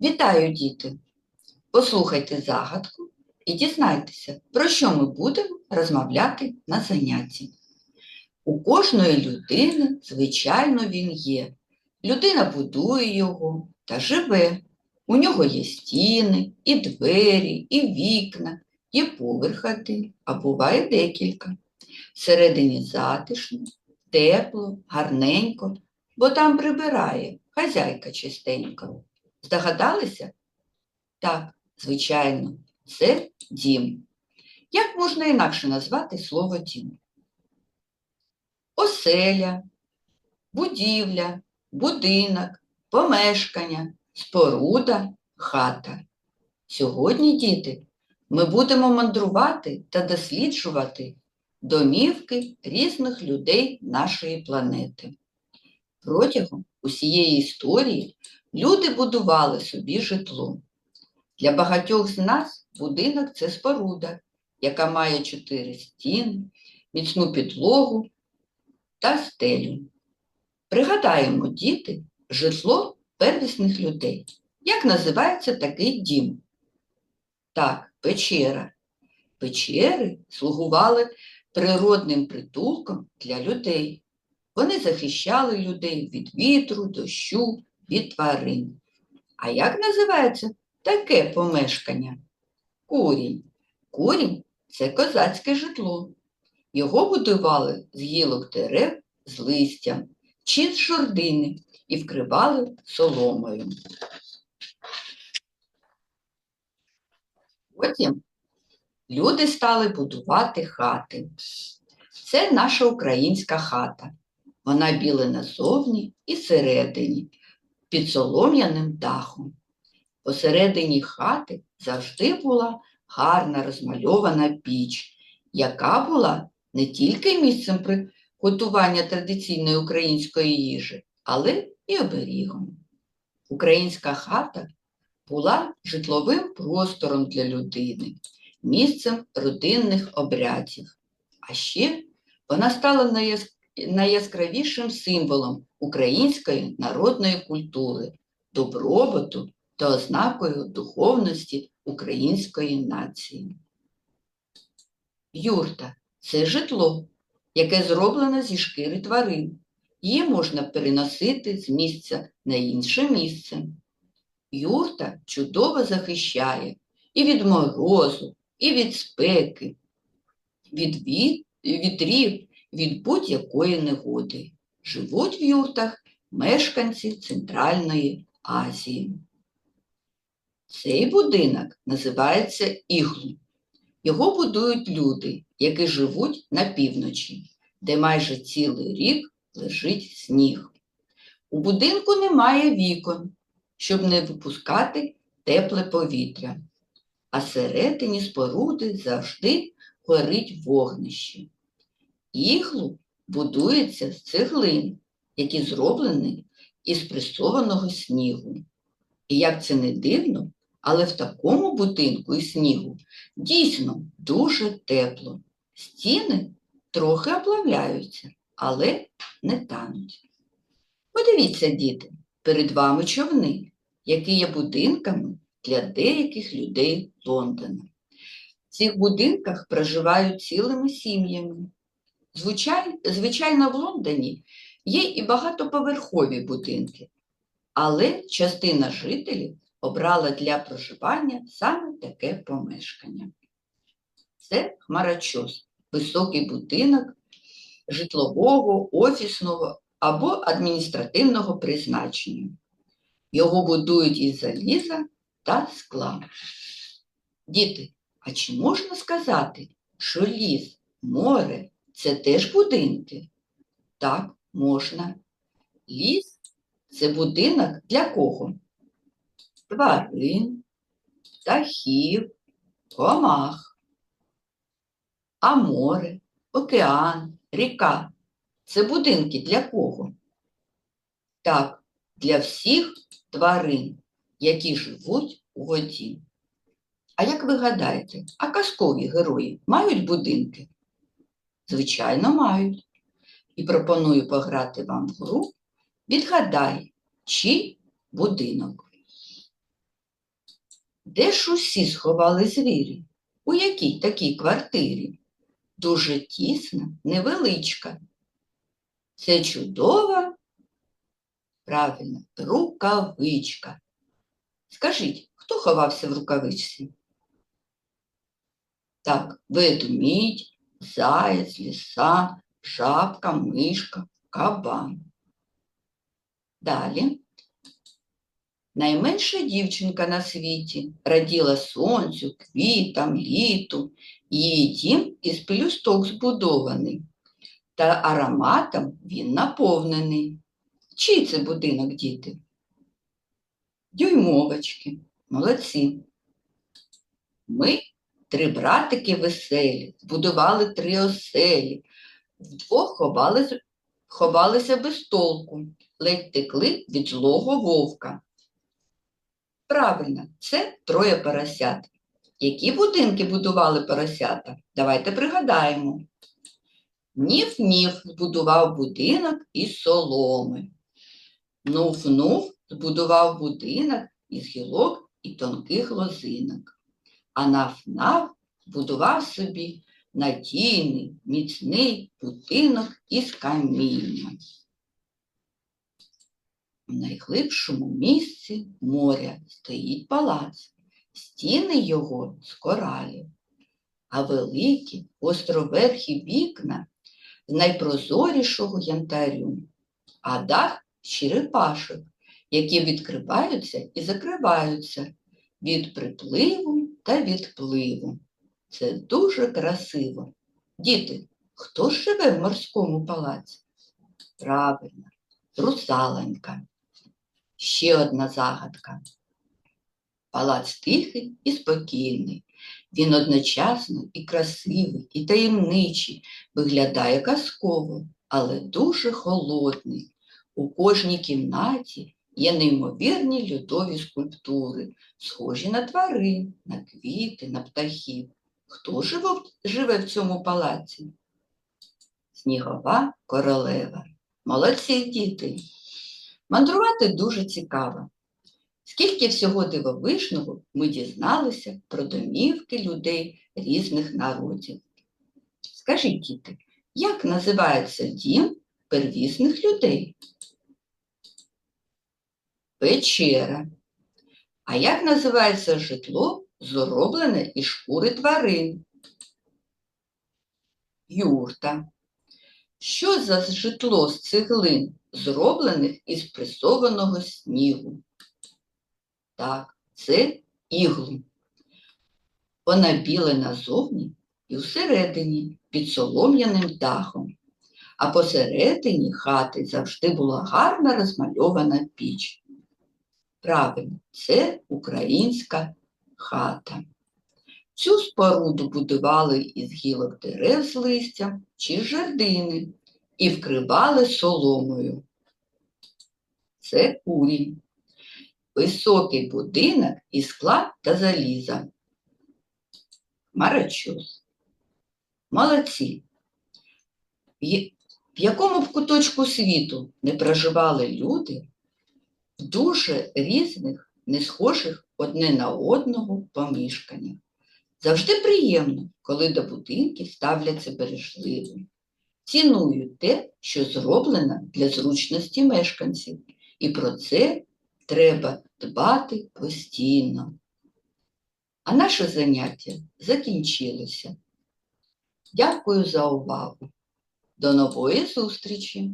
Вітаю, діти! Послухайте загадку і дізнайтеся, про що ми будемо розмовляти на занятті. У кожної людини, звичайно, він є. Людина будує його та живе. У нього є стіни, і двері, і вікна, є поверх один, а буває декілька. Всередині затишно, тепло, гарненько, бо там прибирає хазяйка чистенько. Здогадалися? Так, звичайно, це дім. Як можна інакше назвати слово дім? Оселя, будівля, будинок, помешкання, споруда, хата. Сьогодні, діти, ми будемо мандрувати та досліджувати домівки різних людей нашої планети. Протягом усієї історії люди будували собі житло. Для багатьох з нас будинок це споруда, яка має чотири стіни, міцну підлогу та стелю. Пригадаємо, діти, житло первісних людей. Як називається такий дім? Так, печера. Печери слугували природним притулком для людей. Вони захищали людей від вітру, дощу, від тварин. А як називається таке помешкання? Курінь. Курінь це козацьке житло. Його будували з гілок дерев з листям чи з жордини і вкривали соломою. Потім люди стали будувати хати. Це наша українська хата. Вона біла назовні і всередині, під солом'яним дахом. Посередині хати завжди була гарна розмальована піч, яка була не тільки місцем приготування традиційної української їжі, але і оберігом. Українська хата була житловим простором для людини, місцем родинних обрядів. А ще вона стала найяскравішим символом української народної культури, добробуту та ознакою духовності української нації. Юрта це житло, яке зроблено зі шкіри тварин. Її можна переносити з місця на інше місце. Юрта чудово захищає і від морозу, і від спеки, від вітрів від будь-якої негоди. Живуть в юртах мешканці Центральної Азії. Цей будинок називається іглу. Його будують люди, які живуть на півночі, де майже цілий рік лежить сніг. У будинку немає вікон, щоб не випускати тепле повітря, а всередині споруди завжди горить вогнище. Іглу будується з цеглин, які зроблені із пресованого снігу. І як це не дивно, але в такому будинку і снігу дійсно дуже тепло. Стіни трохи оплавляються, але не тануть. Подивіться, діти, перед вами човни, які є будинками для деяких людей Лондона. В цих будинках проживають цілими сім'ями. Звичайно, в Лондоні є і багатоповерхові будинки, але частина жителів обрала для проживання саме таке помешкання. Це хмарочос, високий будинок житлового, офісного або адміністративного призначення. Його будують із заліза та скла. Діти, а чи можна сказати, що ліс, море це теж будинки? Так, можна. Ліс це будинок для кого? Тварин, птахів, комах. А море, океан, ріка це будинки для кого? Так, для всіх тварин, які живуть у воді. А як ви гадаєте, а казкові герої мають будинки? Звичайно, мають. І пропоную пограти вам в гру. Відгадай, чий будинок. Де ж усі сховали звірі? У якій такій квартирі? Дуже тісна, невеличка. Це чудова, правильно, рукавичка. Скажіть, хто ховався в рукавичці? Так, ведмідь, заяць, ліса, жабка, мишка, кабан. Далі. Найменша дівчинка на світі раділа сонцю, квітам, літу, її дім із пелюсток збудований, та ароматом він наповнений. Чий це будинок, діти? Дюймовочки, молодці. Ми три братики веселі, збудували три оселі, вдвох ховали, ховалися без толку, ледь текли від злого вовка. Правильно, це троє поросят. Які будинки будували поросята? Давайте пригадаємо. Ніф-ніф збудував будинок із соломи. Нуф-нуф збудував будинок із гілок і тонких лозинок. А наф-наф будував собі надійний, міцний будинок із каміння. У найглибшому місці моря стоїть палац, стіни його з коралів, а великі островерхі вікна з найпрозорішого янтарю, а дах з черепашок, які відкриваються і закриваються від припливу та відпливу. Це дуже красиво. Діти, хто живе в морському палаці? Правильно, русалонька. Ще одна загадка. Палац тихий і спокійний. Він одночасно і красивий, і таємничий, виглядає казково, але дуже холодний. У кожній кімнаті є неймовірні льодові скульптури, схожі на тварин, на квіти, на птахів. Хто живе, в цьому палаці? Снігова королева. Молодці діти! Мандрувати дуже цікаво. Скільки всього дивовижного ми дізналися про домівки людей різних народів. Скажіть, діти, як називається дім первісних людей? Печера. А як називається житло, зроблене із шкури тварин? Юрта. Що за житло з цеглин, зроблених із пресованого снігу? Так, це іглу. Вона біла назовні і всередині під солом'яним дахом, а посередині хати завжди була гарна розмальована піч. Правильно, це українська хата. Цю споруду будували із гілок дерев з листям чи жердини і вкривали соломою. Це курінь. Високий будинок із скла та заліза. Марачус. Молодці. В якому б куточку світу не проживали люди в дуже різних, не схожих одне на одного помішканнях. Завжди приємно, коли до будинків ставляться бережливо. Цінують те, що зроблено для зручності мешканців, і про це треба дбати постійно. А наше заняття закінчилося. Дякую за увагу. До нової зустрічі!